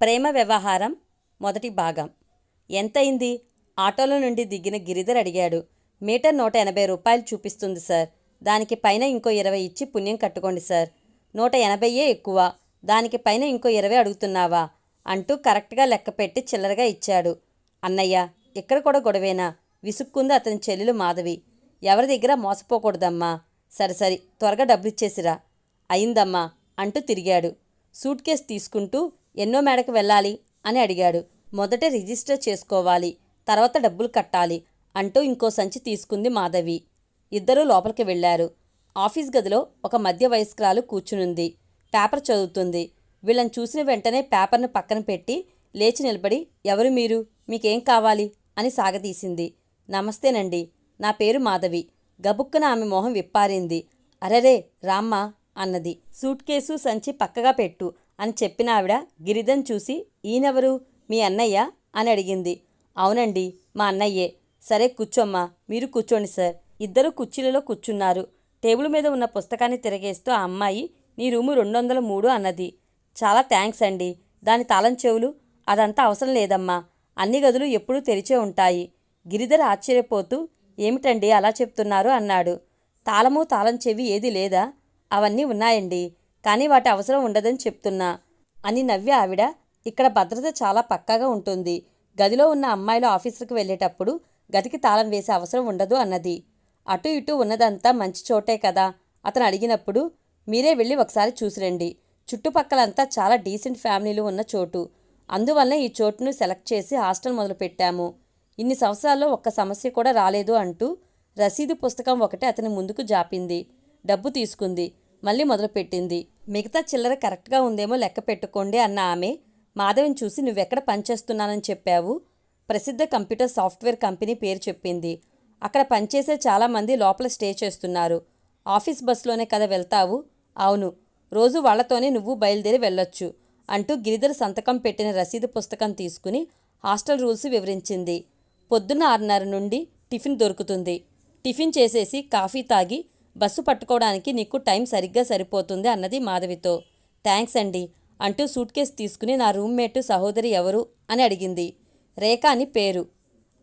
ప్రేమ వ్యవహారం మొదటి భాగం. ఎంతయింది? ఆటోలో నుండి దిగిన గిరిధర్ అడిగాడు. మీటర్ నూట ఎనభై రూపాయలు చూపిస్తుంది సార్. దానికి పైన ఇంకో ఇరవై ఇచ్చి పుణ్యం కట్టుకోండి సార్. నూట ఎనభైయే ఎక్కువ. దానికి పైన ఇంకో ఇరవై అడుగుతున్నావా? అంటూ కరెక్ట్గా లెక్క పెట్టి చిల్లరగా ఇచ్చాడు. అన్నయ్య ఇక్కడ కూడా గొడవేనా? విసుక్కుంది అతని చెల్లెలు మాధవి. ఎవరి దగ్గర మోసపోకూడదమ్మా. సరే సరే త్వరగా డబ్బు ఇచ్చేసిరా అయిందమ్మా అంటూ తిరిగాడు. సూట్ కేసు తీసుకుంటూ ఎన్నో మేడకు వెళ్ళాలి అని అడిగాడు. మొదట రిజిస్టర్ చేసుకోవాలి తర్వాత డబ్బులు కట్టాలి అంటూ ఇంకో సంచి తీసుకుంది మాధవి. ఇద్దరూ లోపలికి వెళ్ళారు. ఆఫీస్ గదిలో ఒక మధ్య వయస్కురాలు కూర్చునుంది. పేపర్ చదువుతుంది. వీళ్ళని చూసిన వెంటనే పేపర్ను పక్కన పెట్టి లేచి నిలబడి ఎవరు మీరు? మీకేం కావాలి? అని సాగతీసింది. నమస్తేనండి. నా పేరు మాధవి. గబుక్కున ఆమె మొహం విప్పారింది. అరెరే రామ్మా అన్నది. సూట్ కేసు సంచి పక్కగా పెట్టు. అని చెప్పిన ఆవిడ గిరిధన్ చూసి ఈయనెవరు? మీ అన్నయ్య? అని అడిగింది. అవునండి మా అన్నయ్యే. సరే కూర్చోమ్మా. మీరు కూర్చోండి సార్. ఇద్దరు కుర్చీలలో కూర్చున్నారు. టేబుల్ మీద ఉన్న పుస్తకాన్ని తిరగేస్తూ ఆ అమ్మాయి నీ రూము రెండు వందల మూడు అన్నది. చాలా థ్యాంక్స్ అండి. దాని తాళం చెవులు అదంతా అవసరం లేదమ్మా. అన్ని గదులు ఎప్పుడూ తెరిచే ఉంటాయి గిరిధర్ ఆశ్చర్యపోతూ ఏమిటండి అలా చెప్తున్నారు? అన్నాడు. తాళము తాళం చెవి ఏది లేదా? అవన్నీ ఉన్నాయండి. కానీ వాటి అవసరం ఉండదని చెప్తున్నా అని నవ్వి ఆవిడ ఇక్కడ భద్రత చాలా పక్కాగా ఉంటుంది. గదిలో ఉన్న అమ్మాయిలు ఆఫీసుకు వెళ్ళేటప్పుడు గదికి తాళం వేసే అవసరం ఉండదు అన్నది. అటు ఇటు ఉన్నదంతా మంచి చోటే కదా అతను అడిగినప్పుడు మీరే వెళ్ళి ఒకసారి చూసిరండి. చుట్టుపక్కలంతా చాలా డీసెంట్ ఫ్యామిలీలు ఉన్న చోటు. అందువల్ల ఈ చోటును సెలెక్ట్ చేసి హాస్టల్ మొదలుపెట్టాము. ఇన్ని సంవత్సరాల్లో ఒక్క సమస్య కూడా రాలేదు అంటూ రసీదు పుస్తకం ఒకటి అతని ముందుకు జాపింది. డబ్బు తీసుకుంది. మళ్ళీ మొదలుపెట్టింది. మిగతా చిల్లర కరెక్ట్గా ఉందేమో లెక్క పెట్టుకోండి అన్న ఆమె మాధవిని చూసి నువ్వెక్కడ పనిచేస్తున్నానని చెప్పావు? ప్రసిద్ధ కంప్యూటర్ సాఫ్ట్వేర్ కంపెనీ పేరు చెప్పింది. అక్కడ పనిచేసే చాలామంది లోపల స్టే చేస్తున్నారు. ఆఫీస్ బస్సులోనే కదా వెళ్తావు? అవును. రోజు వాళ్ళతోనే నువ్వు బయలుదేరి వెళ్ళొచ్చు అంటూ గిరిధర్ సంతకం పెట్టిన రసీదు పుస్తకం తీసుకుని హాస్టల్ రూల్స్ వివరించింది. పొద్దున్న ఆరున్నర నుండి టిఫిన్ దొరుకుతుంది. టిఫిన్ చేసేసి కాఫీ తాగి బస్సు పట్టుకోవడానికి నీకు టైం సరిగ్గా సరిపోతుంది అన్నది మాధవితో. థ్యాంక్స్ అండి అంటూ సూట్ కేసు తీసుకుని నా రూమ్మేటు సహోదరి ఎవరు? అని అడిగింది. రేఖ అని పేరు.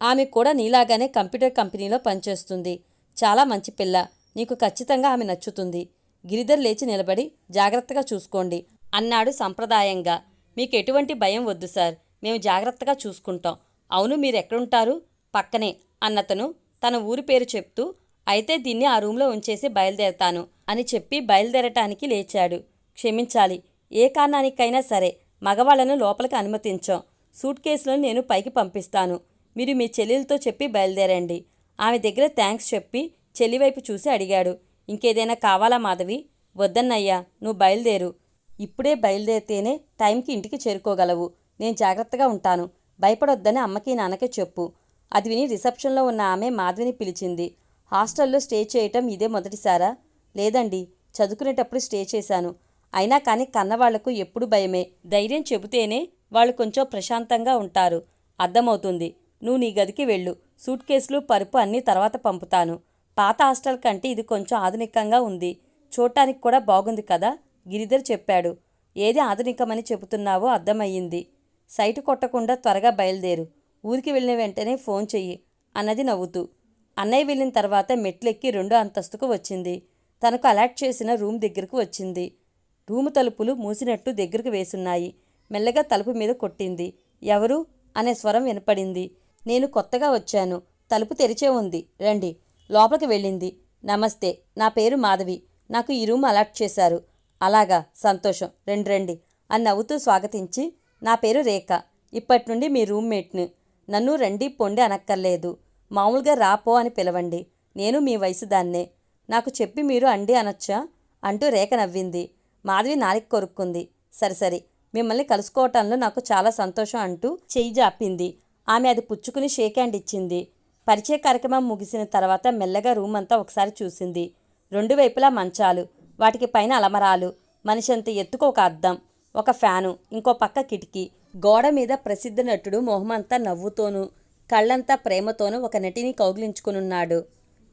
ఆమె కూడా నీలాగానే కంప్యూటర్ కంపెనీలో పనిచేస్తుంది. చాలా మంచి పిల్ల. నీకు ఖచ్చితంగా ఆమె నచ్చుతుంది. గిరిధర్ లేచి నిలబడి జాగ్రత్తగా చూసుకోండి అన్నాడు సంప్రదాయంగా. మీకు ఎటువంటి భయం వద్దు సార్. మేము జాగ్రత్తగా చూసుకుంటాం. అవును మీరు ఎక్కడుంటారు పక్కనే అన్నతను తన ఊరి పేరు చెప్తూ అయితే దీన్ని ఆ రూమ్లో ఉంచేసి బయలుదేరతాను అని చెప్పి బయలుదేరటానికి లేచాడు. క్షమించాలి. ఏ కారణానికైనా సరే మగవాళ్ళను లోపలికి అనుమతించాం. సూట్ కేసులను నేను పైకి పంపిస్తాను. మీరు మీ చెల్లెలతో చెప్పి బయలుదేరండి. ఆమె దగ్గర థ్యాంక్స్ చెప్పి చెల్లి వైపు చూసి అడిగాడు. ఇంకేదైనా కావాలా మాధవి? వద్దన్నయ్యా నువ్వు బయలుదేరు. ఇప్పుడే బయలుదేరితేనే టైంకి ఇంటికి చేరుకోగలవు. నేను జాగ్రత్తగా ఉంటాను. భయపడొద్దని అమ్మకి నాన్నకే చెప్పు. అది విని రిసెప్షన్లో ఉన్న ఆమె మాధవిని పిలిచింది. హాస్టల్లో స్టే చేయటం ఇదే మొదటిసారా? లేదండి చదువుకునేటప్పుడు స్టే చేశాను. అయినా కానీ కన్నవాళ్ళకు ఎప్పుడు భయమే. ధైర్యం చెబితేనే వాళ్ళు కొంచెం ప్రశాంతంగా ఉంటారు. అర్థమవుతుంది. నువ్వు నీ గదికి వెళ్ళు. సూట్ కేసులు పరుపు అన్నీ తర్వాత పంపుతాను. పాత హాస్టల్ కంటే ఇది కొంచెం ఆధునికంగా ఉంది. చూడటానికి కూడా బాగుంది కదా? గిరిధర్ చెప్పాడు. ఏది ఆధునికమని చెబుతున్నావో అర్థమయ్యింది. సైటు కొట్టకుండా త్వరగా బయలుదేరు. ఊరికి వెళ్ళిన వెంటనే ఫోన్ చెయ్యి అన్నది నవ్వుతూ. అన్నయ్య వెళ్ళిన తర్వాత మెట్లెక్కి రెండో అంతస్తుకు వచ్చింది. తనకు అలాట్ చేసిన రూమ్ దగ్గరకు వచ్చింది. రూము తలుపులు మూసినట్టు దగ్గరకు వేసున్నాయి. మెల్లగా తలుపు మీద కొట్టింది. ఎవరు? అనే స్వరం వినపడింది. నేను కొత్తగా వచ్చాను. తలుపు తెరిచే ఉంది. రండి. లోపలికి వెళ్ళింది. నమస్తే. నా పేరు మాధవి. నాకు ఈ రూమ్ అలాట్ చేశారు. అలాగా. సంతోషం. రండి రండి. అని నవ్వుతూ స్వాగతించి నా పేరు రేఖ. ఇప్పటి నుండి మీ రూమ్మేట్ని. నన్ను రండి పొండి అనక్కర్లేదు. మామూలుగా రాపో అని పిలవండి. నేను మీ వయసు దాన్నే. నాకు చెప్పి మీరు అండి అనొచ్చా? అంటూ రేఖ నవ్వింది. మాధవి నాలిక కొరుక్కుంది. సరిసరి మిమ్మల్ని కలుసుకోవటంలో నాకు చాలా సంతోషం అంటూ చెయ్యి జాపింది. ఆమె అది పుచ్చుకుని షేక్ హ్యాండ్ ఇచ్చింది. పరిచయ కార్యక్రమం ముగిసిన తర్వాత మెల్లగా రూమ్ అంతా ఒకసారి చూసింది. రెండు వైపులా మంచాలు వాటికి పైన అలమరాలు మనిషి అంత ఎత్తుకు ఒక అద్దం ఒక ఫ్యాను ఇంకో పక్క కిటికీ గోడ మీద ప్రసిద్ధ నటుడు మొహమంతా నవ్వుతోనూ కళ్ళంతా ప్రేమతోనూ ఒక నటిని కౌగిలించుకునున్నాడు.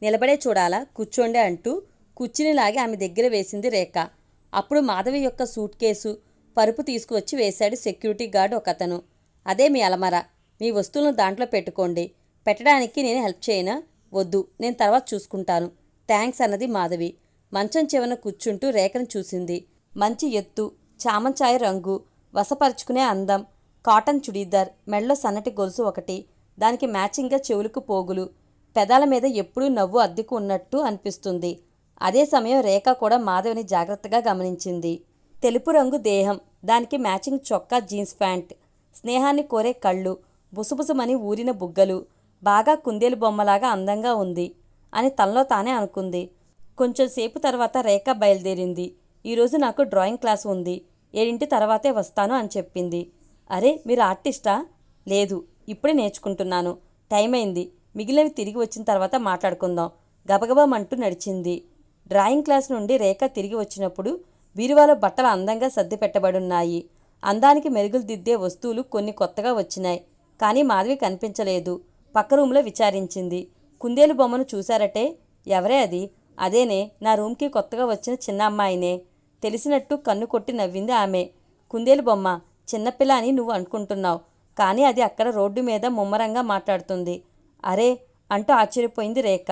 నిలబడే చూడాలా? కూర్చోండి అంటూ కుర్చీని లాగి ఆమె దగ్గర వేసింది రేఖ. అప్పుడు మాధవి యొక్క సూట్ కేసు పరుపు తీసుకువచ్చి వేశాడు సెక్యూరిటీ గార్డ్ ఒకతను. అదే మీ అలమర. మీ వస్తువులను దాంట్లో పెట్టుకోండి. పెట్టడానికి నేను హెల్ప్ చేయనా? వద్దు. నేను తర్వాత చూసుకుంటాను. థ్యాంక్స్ అన్నది మాధవి. మంచం చివరన కూర్చుంటూ రేఖను చూసింది. మంచి ఎత్తు చామంచాయ రంగు వశపరుచుకునే అందం కాటన్ చుడీదార్ మెడలో సన్నటి గొలుసు ఒకటి దానికి మ్యాచింగ్గా చెవులకు పోగులు. పెదాల మీద ఎప్పుడూ నవ్వు అద్దెకు ఉన్నట్టు అనిపిస్తుంది. అదే సమయం రేఖ కూడా మాధవిని జాగ్రత్తగా గమనించింది. తెలుపు రంగు దేహం. దానికి మ్యాచింగ్ చొక్కా జీన్స్ ప్యాంట్. స్నేహాన్ని కోరే కళ్ళు. బుసబుసమని ఊరిన బుగ్గలు. బాగా కుందేలు బొమ్మలాగా అందంగా ఉంది అని తనలో తానే అనుకుంది. కొంచెం సేపు తర్వాత రేఖ బయలుదేరింది. ఈరోజు నాకు డ్రాయింగ్ క్లాస్ ఉంది. ఏడింటి తర్వాతే వస్తాను అని చెప్పింది. అరే మీరు ఆర్టిస్టా? లేదు. ఇప్పుడే నేర్చుకుంటున్నాను. టైం అయింది మిగిలినవి తిరిగి వచ్చిన తర్వాత మాట్లాడుకుందాం. గబగబమంటూ నడిచింది. డ్రాయింగ్ క్లాస్ నుండి రేఖ తిరిగి వచ్చినప్పుడు బీరువాలో బట్టలు అందంగా సర్ది పెట్టబడున్నాయి. అందానికి మెరుగులు దిద్దే వస్తువులు కొన్ని కొత్తగా వచ్చినాయి. కానీ మాధవి కనిపించలేదు. పక్క రూమ్లో విచారించింది. కుందేలు బొమ్మను చూశారటే? ఎవరే అది? అదేనే నా రూమ్కి కొత్తగా వచ్చిన చిన్న అమ్మాయినే. తెలిసినట్టు కన్ను కొట్టి నవ్వింది ఆమె. కుందేలు బొమ్మ చిన్నపిల్ల అని నువ్వు అనుకుంటున్నావు. కానీ అది అక్కడ రోడ్డు మీద ముమ్మరంగా మాట్లాడుతుంది. అరే! అంటూ ఆశ్చర్యపోయింది రేఖ.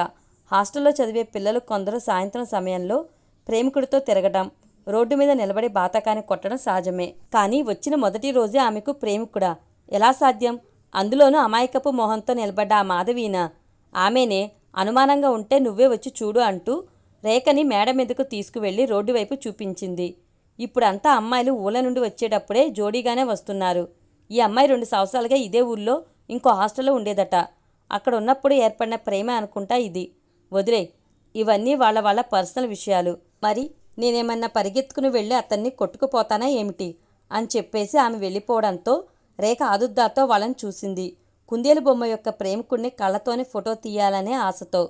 హాస్టల్లో చదివే పిల్లలు కొందరు సాయంత్రం సమయంలో ప్రేమికుడితో తిరగడం రోడ్డు మీద నిలబడి బాతకాన్ని కొట్టడం సహజమే. కానీ వచ్చిన మొదటి రోజే ఆమెకు ప్రేమికుడా. ఎలా సాధ్యం? అందులోనూ అమాయకపు మొహంతో నిలబడ్డ ఆ మాధవీన. ఆమెనే అనుమానంగా ఉంటే నువ్వే వచ్చి చూడు అంటూ రేఖని మేడ మీదకు తీసుకువెళ్ళి రోడ్డు వైపు చూపించింది. ఇప్పుడంతా అమ్మాయిలు ఊళ్ళ నుండి వచ్చేటప్పుడే జోడీగానే వస్తున్నారు. ఈ అమ్మాయి రెండు సంవత్సరాలుగా ఇదే ఊళ్ళో ఇంకో హాస్టల్లో ఉండేదట. అక్కడ ఉన్నప్పుడు ఏర్పడిన ప్రేమ అనుకుంటా ఇది. వదిలే ఇవన్నీ వాళ్ళ వాళ్ళ పర్సనల్ విషయాలు. మరి నేనేమన్నా పరిగెత్తుకుని వెళ్ళి అతన్ని కొట్టుకుపోతానా ఏమిటి? అని చెప్పేసి ఆమె వెళ్ళిపోవడంతో రేఖ ఆదుద్దాతో వాళ్ళని చూసింది. కుందేలు బొమ్మ యొక్క ప్రేమికుడిని కళ్ళతోనే ఫోటో తీయాలనే ఆశతో.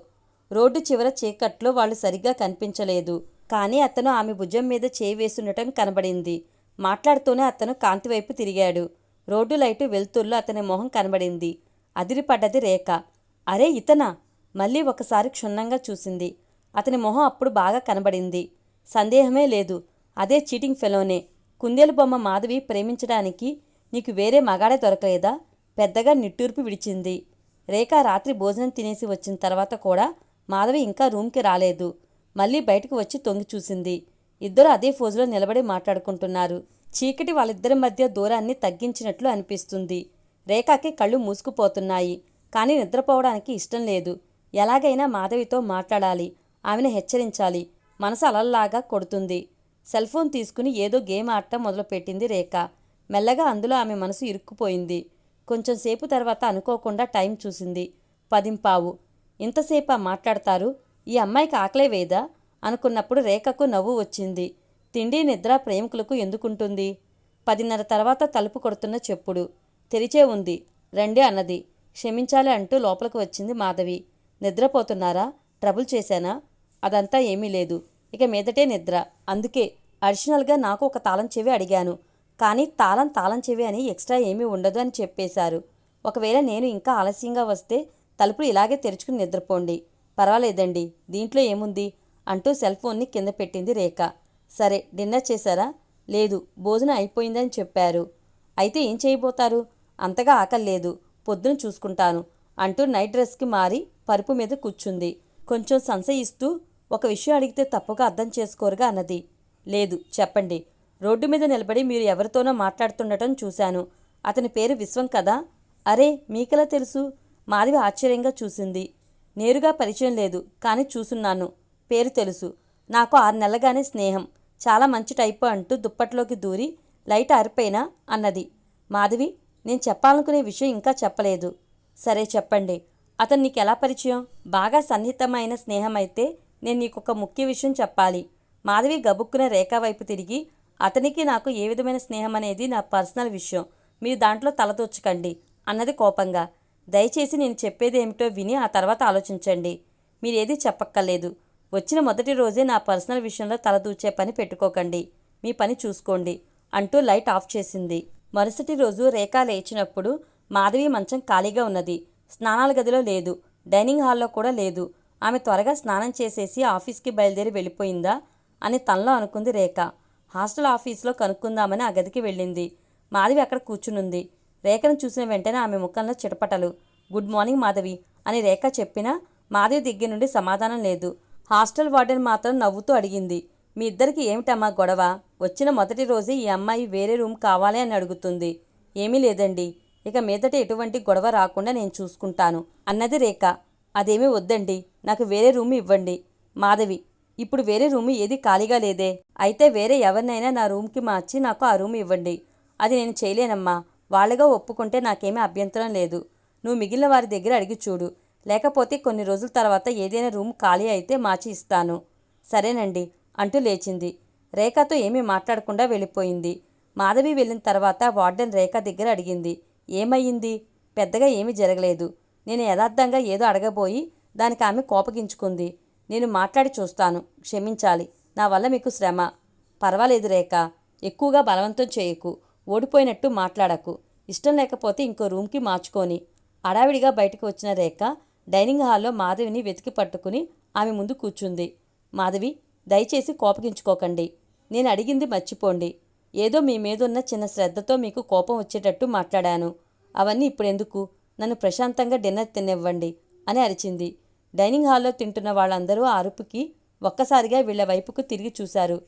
రోడ్డు చివర చీకట్లో వాళ్ళు సరిగ్గా కనిపించలేదు. కానీ అతను ఆమె భుజం మీద చేయి వేసుండటం కనబడింది. మాట్లాడుతూనే అతను కాంతి వైపు తిరిగాడు. రోడ్డు లైటు వెలుతుర్లో అతని మొహం కనబడింది. అదిరిపడ్డది రేఖ. అరే ఇతనా? మళ్ళీ ఒకసారి క్షుణ్ణంగా చూసింది. అతని మొహం అప్పుడు బాగా కనబడింది. సందేహమే లేదు. అదే చీటింగ్ ఫెలోనే. కుందేలు బొమ్మ మాధవి ప్రేమించడానికి నీకు వేరే మగాడే దొరకలేదా? పెద్దగా నిట్టూర్పు విడిచింది. రేఖ రాత్రి భోజనం తినేసి వచ్చిన తర్వాత కూడా మాధవి ఇంకా రూమ్కి రాలేదు. మళ్ళీ బయటకు వచ్చి తొంగి చూసింది. ఇద్దరు అదే ఫోజులో నిలబడి మాట్లాడుకుంటున్నారు. చీకటి వాళ్ళిద్దరి మధ్య దూరాన్ని తగ్గించినట్లు అనిపిస్తుంది. రేఖకి కళ్ళు మూసుకుపోతున్నాయి. కానీ నిద్రపోవడానికి ఇష్టం లేదు. ఎలాగైనా మాధవితో మాట్లాడాలి. ఆమెను హెచ్చరించాలి. మనసు అలల్లాగా కొడుతుంది. సెల్ ఫోన్ తీసుకుని ఏదో గేమ్ ఆడటం మొదలుపెట్టింది రేఖ. మెల్లగా అందులో ఆమె మనసు ఇరుక్కుపోయింది. కొంచెంసేపు తర్వాత అనుకోకుండా టైం చూసింది. పదింపావు. ఇంతసేపా మాట్లాడతారు? ఈ అమ్మాయికి ఆకలే వేదా? అనుకున్నప్పుడు రేఖకు నవ్వు వచ్చింది. తిండి నిద్ర ప్రేమికులకు ఎందుకుంటుంది? పదిన్నర తర్వాత తలుపు కొడుతున్న చెప్పుడు. తెరిచే ఉంది. రండి అన్నది. క్షమించాలి అంటూ లోపలికి వచ్చింది మాధవి. నిద్రపోతున్నారా? ట్రబుల్ చేశానా? అదంతా ఏమీ లేదు. ఇక మీదటే నిద్ర. అందుకే అడిషనల్గా నాకు ఒక తాళం చెవి అడిగాను. కానీ తాళం తాళం చెవి అని ఎక్స్ట్రా ఏమీ ఉండదు అని చెప్పేశారు. ఒకవేళ నేను ఇంకా ఆలస్యంగా వస్తే తలుపులు ఇలాగే తెరుచుకుని నిద్రపోండి. పర్వాలేదండి. దీంట్లో ఏముంది? అంటూ సెల్ ఫోన్ని కింద పెట్టింది రేఖ. సరే డిన్నర్ చేశారా? లేదు భోజనం అయిపోయిందని చెప్పారు. అయితే ఏం చేయబోతారు? అంతగా ఆకలి లేదు పొద్దున చూసుకుంటాను అంటూ నైట్ డ్రెస్కి మారి పరుపు మీద కూర్చుంది. కొంచెం సంశయిస్తూ ఒక విషయం అడిగితే తప్పుగా అర్థం చేసుకోరుగా అన్నది. లేదు చెప్పండి. రోడ్డు మీద నిలబడి మీరు ఎవరితోనో మాట్లాడుతుండటం చూశాను. అతని పేరు విశ్వం కదా? అరే మీకెలా తెలుసు? మాధవి ఆశ్చర్యంగా చూసింది. నేరుగా పరిచయం లేదు కానీ చూసున్నాను. పేరు తెలుసు. నాకు ఆరు నెలగానే స్నేహం. చాలా మంచి టైపు అంటూ దుప్పట్లోకి దూరి లైట్ ఆరిపోయినా అన్నది. మాధవి నేను చెప్పాలనుకునే విషయం ఇంకా చెప్పలేదు. సరే చెప్పండి. అతను నీకు ఎలా పరిచయం? బాగా సన్నిహితమైన స్నేహమైతే నేను నీకు ఒక ముఖ్య విషయం చెప్పాలి. మాధవి గబుక్కున రేఖ వైపు తిరిగి అతనికి నాకు ఏ విధమైన స్నేహం అనేది నా పర్సనల్ విషయం. మీరు దాంట్లో తలదూర్చకండి అన్నది కోపంగా. దయచేసి నేను చెప్పేది ఏమిటో విని ఆ తర్వాత ఆలోచించండి. మీరేది చెప్పక్కర్లేదు. వచ్చిన మొదటి రోజే నా పర్సనల్ విషయంలో తలదూచే పని పెట్టుకోకండి. మీ పని చూసుకోండి అంటూ లైట్ ఆఫ్ చేసింది. మరుసటి రోజు రేఖ లేచినప్పుడు మాధవి మంచం ఖాళీగా ఉన్నది. స్నానాల గదిలో లేదు. డైనింగ్ హాల్లో కూడా లేదు. ఆమె త్వరగా స్నానం చేసేసి ఆఫీస్కి బయలుదేరి వెళ్ళిపోయిందా అని తనలో అనుకుంది రేఖ. హాస్టల్ ఆఫీస్లో కనుక్కుందామని ఆ గదికి వెళ్ళింది. మాధవి అక్కడ కూర్చునుంది. రేఖను చూసిన వెంటనే ఆమె ముఖంలో చిటపటలు. గుడ్ మార్నింగ్ మాధవి అని రేఖ చెప్పినా మాధవి దగ్గర నుండి సమాధానం లేదు. హాస్టల్ వార్డెన్ మాత్రం నవ్వుతూ అడిగింది. మీ ఇద్దరికి ఏమిటమ్మా గొడవ? వచ్చిన మొదటి రోజే ఈ అమ్మాయి వేరే రూమ్ కావాలి అని అడుగుతుంది. ఏమీ లేదండి. ఇక మీదట ఎటువంటి గొడవ రాకుండా నేను చూసుకుంటాను అన్నది రేఖ. అదేమీ వద్దండి. నాకు వేరే రూమ్ ఇవ్వండి. మాధవి ఇప్పుడు వేరే రూమ్ ఏది ఖాళీగా లేదే. అయితే వేరే ఎవరినైనా నా రూమ్కి మార్చి నాకు ఆ రూమ్ ఇవ్వండి. అది నేను చేయలేనమ్మా. వాళ్ళగా ఒప్పుకుంటే నాకేమీ అభ్యంతరం లేదు. నువ్వు మిగిలిన వారి దగ్గర అడిగి చూడు. లేకపోతే కొన్ని రోజుల తర్వాత ఏదైనా రూమ్ ఖాళీ అయితే మార్చి ఇస్తాను. సరేనండి అంటూ లేచింది. రేఖతో ఏమీ మాట్లాడకుండా వెళ్ళిపోయింది. మాధవి వెళ్ళిన తర్వాత వార్డెన్ రేఖ దగ్గర అడిగింది. ఏమయ్యింది? పెద్దగా ఏమీ జరగలేదు. నేను యథార్థంగా ఏదో అడగబోయి దానికి ఆమె కోపగించుకుంది. నేను మాట్లాడి చూస్తాను. క్షమించాలి. నా వల్ల మీకు శ్రమ. పర్వాలేదు రేఖ. ఎక్కువగా బలవంతం చేయకు. ఓడిపోయినట్టు మాట్లాడకు. ఇష్టం లేకపోతే ఇంకో రూమ్కి మార్చుకొని. అడావిడిగా బయటకు వచ్చిన రేఖ డైనింగ్ హాల్లో మాధవిని వెతికి పట్టుకుని ఆమె ముందు కూర్చుంది. మాధవి దయచేసి కోపగించుకోకండి. నేను అడిగింది మర్చిపోండి. ఏదో మీ మీదున్న చిన్న శ్రద్ధతో మీకు కోపం వచ్చేటట్టు మాట్లాడాను. అవన్నీ ఇప్పుడెందుకు? నన్ను ప్రశాంతంగా డిన్నర్ తినివ్వండి అని అరిచింది. డైనింగ్ హాల్లో తింటున్న వాళ్ళందరూ ఆ అరుపుకి ఒక్కసారిగా వీళ్ళ వైపుకు తిరిగి చూశారు.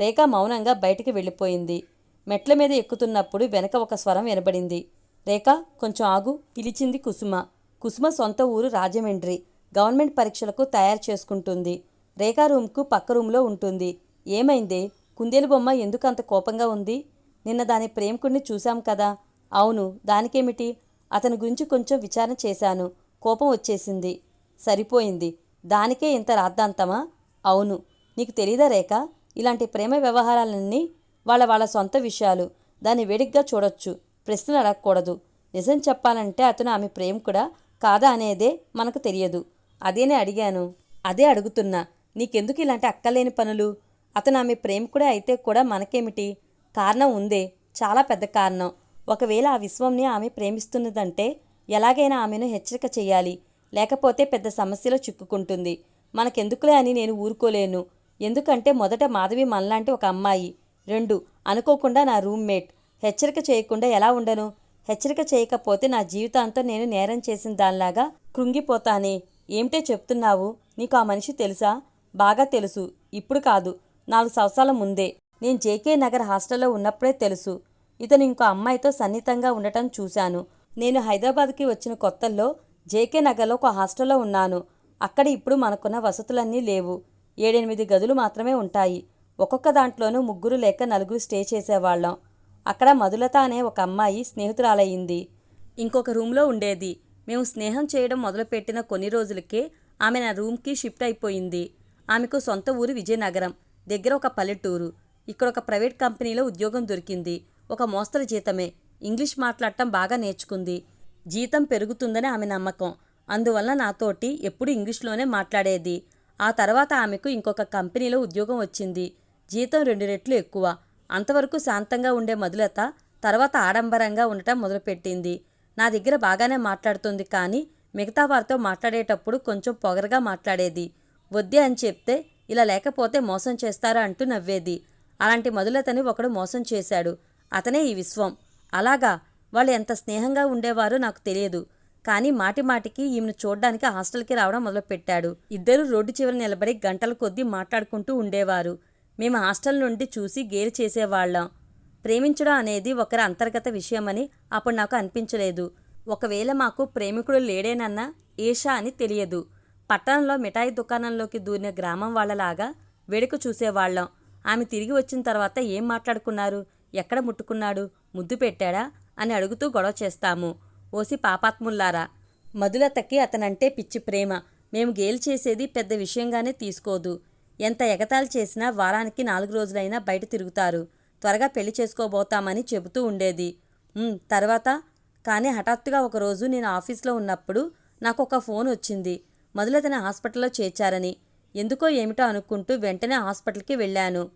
రేఖ మౌనంగా బయటికి వెళ్ళిపోయింది. మెట్ల మీద ఎక్కుతున్నప్పుడు వెనక ఒక స్వరం వినబడింది. రేఖ కొంచెం ఆగు పిలిచింది కుసుమ. కుసుమ సొంత ఊరు రాజమండ్రి. గవర్నమెంట్ పరీక్షలకు తయారు చేసుకుంటుంది. రేఖా రూమ్కు పక్క రూమ్లో ఉంటుంది. ఏమైంది? కుందేలు బొమ్మ ఎందుకు అంత కోపంగా ఉంది? నిన్న దాని ప్రేమికుడిని చూశాం కదా. అవును దానికేమిటి? అతని గురించి కొంచెం విచారణ చేశాను. కోపం వచ్చేసింది. సరిపోయింది. దానికే ఇంత రాద్దాంతమా అవును. నీకు తెలీదా రేఖ? ఇలాంటి ప్రేమ వ్యవహారాలన్నీ వాళ్ళ వాళ్ళ సొంత విషయాలు. దాన్ని వేడిగ్గా చూడొచ్చు. ప్రశ్నలు అడగకూడదు. నిజం చెప్పాలంటే అతను ఆమె ప్రేమికుడా? కాదా అనేదే మనకు తెలియదు. అదేనే అడిగాను. అదే అడుగుతున్నా నీకెందుకు ఇలాంటి అక్కలేని పనులు? అతను ఆమె ప్రేమికుడే అయితే కూడా మనకేమిటి? కారణం ఉందే చాలా పెద్ద కారణం. ఒకవేళ ఆ విశ్వంని ఆమె ప్రేమిస్తున్నదంటే ఎలాగైనా ఆమెను హెచ్చరిక చేయాలి. లేకపోతే పెద్ద సమస్యలో చిక్కుకుంటుంది. మనకెందుకులే అని నేను ఊరుకోలేను. ఎందుకంటే మొదట మాధవి మనలాంటి ఒక అమ్మాయి. రెండు అనుకోకుండా నా రూమ్మేట్. హెచ్చరిక చేయకుండా ఎలా ఉండను? హెచ్చరిక చేయకపోతే నా జీవితాంతం నేను నేరం చేసిన దానిలాగా కృంగిపోతానే. ఏమిటే చెప్తున్నావు? నీకు ఆ మనిషి తెలుసా? బాగా తెలుసు. ఇప్పుడు కాదు. నాలుగు సంవత్సరాల ముందే. నేను జేకే నగర్ హాస్టల్లో ఉన్నప్పుడే తెలుసు. ఇతను ఇంకో అమ్మాయితో సన్నిహితంగా ఉండటం చూశాను. నేను హైదరాబాద్కి వచ్చిన కొత్తల్లో జేకే నగర్లో ఒక హాస్టల్లో ఉన్నాను. అక్కడ ఇప్పుడు మనకున్న వసతులన్నీ లేవు. ఏడెనిమిది గదులు మాత్రమే ఉంటాయి. ఒక్కొక్క దాంట్లోనూ ముగ్గురు లేక నలుగురు స్టే చేసేవాళ్ళం. అక్కడ మధులత అనే ఒక అమ్మాయి స్నేహితురాలయ్యింది. ఇంకొక రూమ్లో ఉండేది. మేము స్నేహం చేయడం మొదలుపెట్టిన కొన్ని రోజులకే ఆమె నా రూమ్కి షిఫ్ట్ అయిపోయింది. ఆమెకు సొంత ఊరు విజయనగరం. దగ్గర ఒక పల్లెటూరు. ఇక్కడ ఒక ప్రైవేట్ కంపెనీలో ఉద్యోగం దొరికింది. ఒక మోస్తరు జీతమే. ఇంగ్లీష్ మాట్లాడటం బాగా నేర్చుకుంది. జీతం పెరుగుతుందని ఆమె నమ్మకం. అందువల్ల నాతోటి ఎప్పుడు ఇంగ్లీష్లోనే మాట్లాడేది. ఆ తర్వాత ఆమెకు ఇంకొక కంపెనీలో ఉద్యోగం వచ్చింది. జీతం రెండు రెట్లు ఎక్కువ. అంతవరకు శాంతంగా ఉండే మధులత తర్వాత ఆడంబరంగా ఉండటం మొదలుపెట్టింది. నా దగ్గర బాగానే మాట్లాడుతుంది కానీ మిగతా వారితో మాట్లాడేటప్పుడు కొంచెం పొగరగా మాట్లాడేది. వద్దే అని చెప్తే ఇలా లేకపోతే మోసం చేస్తారా అంటూ నవ్వేది. అలాంటి మధులతని ఒకడు మోసం చేశాడు. అతనే ఈ విశ్వం. అలాగా వాళ్ళు ఎంత స్నేహంగా ఉండేవారో నాకు తెలియదు. కానీ మాటి మాటికి ఈమెను చూడ్డానికి హాస్టల్కి రావడం మొదలుపెట్టాడు. ఇద్దరు రోడ్డు చివర నిలబడి గంటల కొద్దీ మాట్లాడుకుంటూ ఉండేవారు. మేము హాస్టల్ నుండి చూసి గేలి చేసేవాళ్ళం. ప్రేమించడం అనేది ఒకరి అంతర్గత విషయమని అప్పుడు నాకు అనిపించలేదు. ఒకవేళ మాకు ప్రేమికుడు లేడేనన్నా ఏషా అని తెలియదు. పట్టణంలో మిఠాయి దుకాణంలోకి దూరిన గ్రామం వాళ్ళలాగా వేడుక చూసేవాళ్ళం. ఆమె తిరిగి వచ్చిన తర్వాత ఏం మాట్లాడుకున్నారు? ఎక్కడ ముట్టుకున్నాడు? ముద్దు పెట్టాడా? అని అడుగుతూ గొడవ చేస్తాము. ఓసి పాపాత్ముల్లారా మధులతకి అతనంటే పిచ్చి ప్రేమ. మేము గేలు చేసేది పెద్ద విషయంగానే తీసుకోదు. ఎంత ఎగతాళి చేసినా వారానికి నాలుగు రోజులైనా బయట తిరుగుతారు. త్వరగా పెళ్ళి చేసుకోబోతామని చెబుతూ ఉండేది. తర్వాత? కానీ హఠాత్తుగా ఒకరోజు నేను ఆఫీస్లో ఉన్నప్పుడు నాకు ఒక ఫోన్ వచ్చింది. మొదలతని హాస్పిటల్లో చేర్చారని. ఎందుకో ఏమిటో అనుకుంటూ వెంటనే హాస్పిటల్కి వెళ్ళాను.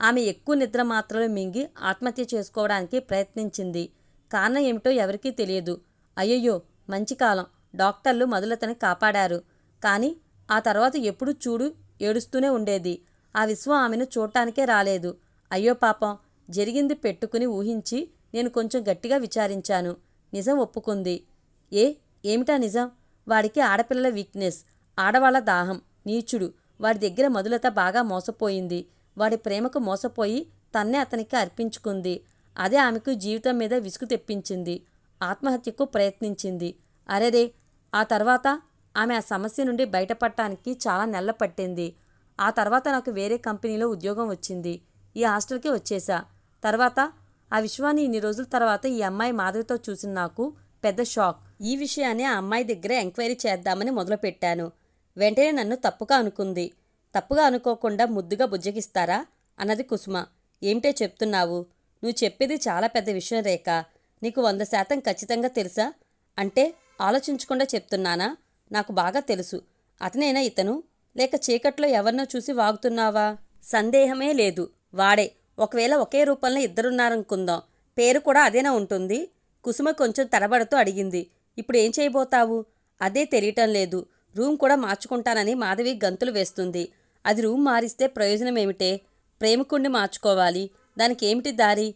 ఆమె ఎక్కువ నిద్ర మాత్రలు మింగి ఆత్మహత్య చేసుకోవడానికి ప్రయత్నించింది. కారణం ఏమిటో ఎవరికీ తెలియదు. అయ్యయ్యో మంచి కాలం. డాక్టర్లు మొదలతని కాపాడారు. కానీ ఆ తర్వాత ఎప్పుడు చూడు ఏడుస్తూనే ఉండేది. ఆ విశ్వం ఆమెను చూడటానికే రాలేదు. అయ్యో పాపం జరిగింది పెట్టుకుని ఊహించి నేను కొంచెం గట్టిగా విచారించాను. నిజం ఒప్పుకుంది. ఏ? ఏమిటా నిజం? వాడికి ఆడపిల్లల వీక్నెస్ ఆడవాళ్ళ దాహం నీచుడు. వాడి దగ్గర మధులత బాగా మోసపోయింది. వాడి ప్రేమకు మోసపోయి తన్నే అతనికి అర్పించుకుంది. అదే ఆమెకు జీవితం మీద విసుగు తెప్పించింది. ఆత్మహత్యకు ప్రయత్నించింది. అరెరే! ఆ తర్వాత ఆమె ఆ సమస్య నుండి బయటపడటానికి చాలా నెల పట్టింది. ఆ తర్వాత నాకు వేరే కంపెనీలో ఉద్యోగం వచ్చింది. ఈ హాస్టల్కి వచ్చేసా. తర్వాత ఆ విశ్వాన్ని ఇన్ని రోజుల తర్వాత ఈ అమ్మాయి మాధవితో చూసిన నాకు పెద్ద షాక్. ఈ విషయాన్ని ఆ అమ్మాయి దగ్గర ఎంక్వైరీ చేద్దామని మొదలుపెట్టాను. వెంటనే నన్ను తప్పుగా అనుకుంది. తప్పుగా అనుకోకుండా ముద్దుగా బుజ్జగిస్తారా? అన్నది కుసుమ. ఏమిటో చెప్తున్నావు? నువ్వు చెప్పేది చాలా పెద్ద విషయం రేఖ. నీకు వంద శాతం ఖచ్చితంగా తెలుసా? అంటే ఆలోచించకుండా చెప్తున్నానా? నాకు బాగా తెలుసు. అతనేనా ఇతను? లేక చీకట్లో ఎవరినో చూసి వాగుతున్నావా? సందేహమే లేదు. వాడే ఒకవేళ ఒకే రూపంలో ఇద్దరున్నారనుకుందాం. పేరు కూడా అదేనా ఉంటుంది? కుసుమ కొంచెం తడబడుతూ అడిగింది. ఇప్పుడు ఏం చేయబోతావు? అదే తెలియటం లేదు. రూమ్ కూడా మార్చుకుంటానని మాధవి గంతులు వేస్తుంది. అది రూమ్ మారిస్తే ప్రయోజనం ఏమిటే? ప్రేమికుణ్ణి మార్చుకోవాలి. దానికి ఏమిటి దారి?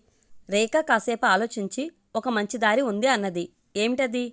రేఖ కాసేపు ఆలోచించి ఒక మంచి దారి ఉంది అన్నది. ఏమిటది?